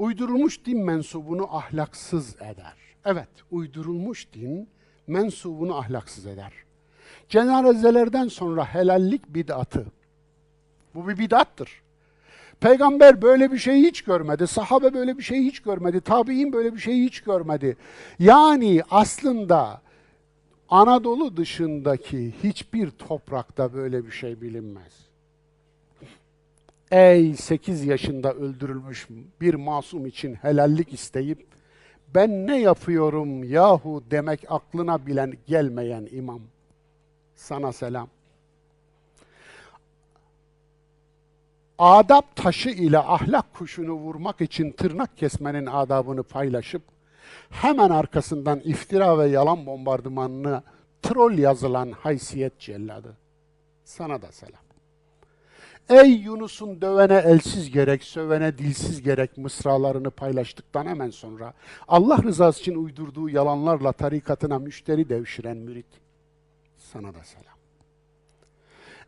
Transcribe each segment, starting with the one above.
Uydurulmuş din mensubunu ahlaksız eder. Evet, uydurulmuş din mensubunu ahlaksız eder. Cenazelerden sonra helallik bid'atı. Bu bir bid'attır. Peygamber böyle bir şey hiç görmedi. Sahabe böyle bir şey hiç görmedi. Tabi'in böyle bir şey hiç görmedi. Yani aslında Anadolu dışındaki hiçbir toprakta böyle bir şey bilinmez. Ey 8 yaşında öldürülmüş bir masum için helallik isteyip ben ne yapıyorum yahu demek aklına bilen gelmeyen imam. Sana selam. Adap taşı ile ahlak kuşunu vurmak için tırnak kesmenin adabını paylaşıp hemen arkasından iftira ve yalan bombardımanını troll yazılan haysiyet celladı. Sana da selam. Ey Yunus'un dövene elsiz gerek, sövene dilsiz gerek mısralarını paylaştıktan hemen sonra Allah rızası için uydurduğu yalanlarla tarikatına müşteri devşiren mürit. Sana da selam.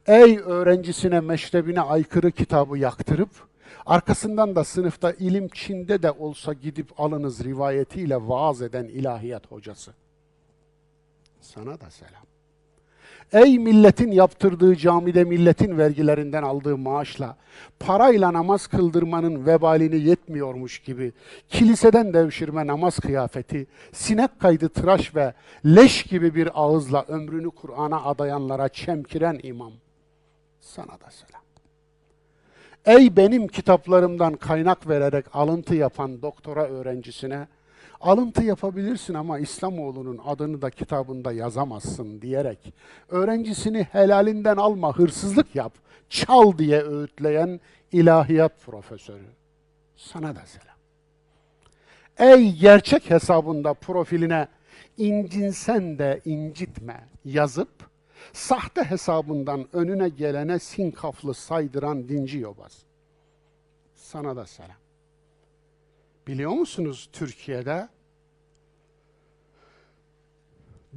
Ey öğrencisine meşrebine aykırı kitabı yaktırıp, arkasından da sınıfta ilim Çin'de de olsa gidip alınız rivayetiyle vaaz eden ilahiyat hocası. Sana da selam. Ey milletin yaptırdığı camide milletin vergilerinden aldığı maaşla parayla namaz kıldırmanın vebalini yetmiyormuş gibi kiliseden devşirme namaz kıyafeti, sinek kaydı tıraş ve leş gibi bir ağızla ömrünü Kur'an'a adayanlara çemkiren imam. Sana da selam. Ey benim kitaplarımdan kaynak vererek alıntı yapan doktora öğrencisine alıntı yapabilirsin ama İslamoğlu'nun adını da kitabında yazamazsın diyerek öğrencisini helalinden alma, hırsızlık yap, çal diye öğütleyen ilahiyat profesörü. Sana da selam. Ey gerçek hesabında profiline incinsen de incitme yazıp sahte hesabından önüne gelene sinkaflı saydıran dinci yobaz. Sana da selam. Biliyor musunuz Türkiye'de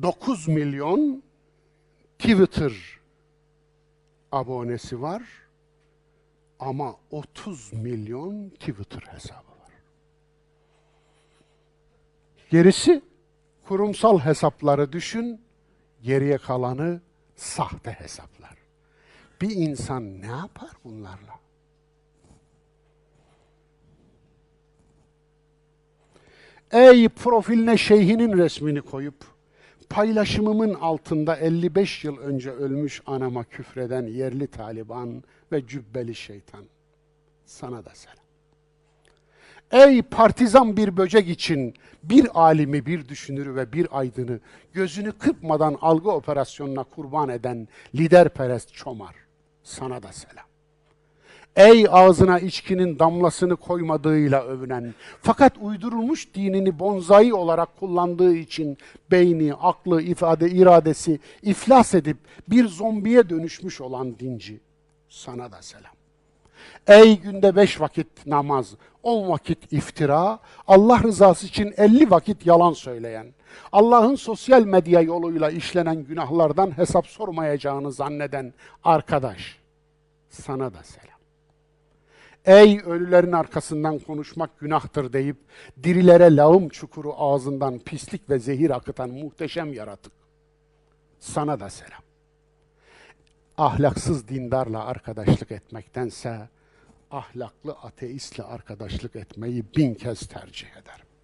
9 milyon Twitter abonesi var ama 30 milyon Twitter hesabı var. Gerisi kurumsal hesapları düşün, geriye kalanı sahte hesaplar. Bir insan ne yapar bunlarla? Ey profiline şeyhinin resmini koyup paylaşımımın altında 55 yıl önce ölmüş anama küfreden yerli Taliban ve cübbeli şeytan. Sana da selam. Ey partizan bir böcek için bir alimi, bir düşünürü ve bir aydını gözünü kırpmadan algı operasyonuna kurban eden liderperest çomar. Sana da selam. Ey ağzına içkinin damlasını koymadığıyla övünen, fakat uydurulmuş dinini bonzai olarak kullandığı için beyni, aklı, ifade, iradesi iflas edip bir zombiye dönüşmüş olan dinci. Sana da selam. Ey günde beş vakit namaz, on vakit iftira, Allah rızası için elli vakit yalan söyleyen, Allah'ın sosyal medya yoluyla işlenen günahlardan hesap sormayacağını zanneden arkadaş, sana da selam. Ey ölülerin arkasından konuşmak günahtır deyip dirilere lağım çukuru ağzından pislik ve zehir akıtan muhteşem yaratık. Sana da selam. Ahlaksız dindarla arkadaşlık etmektense ahlaklı ateistle arkadaşlık etmeyi bin kez tercih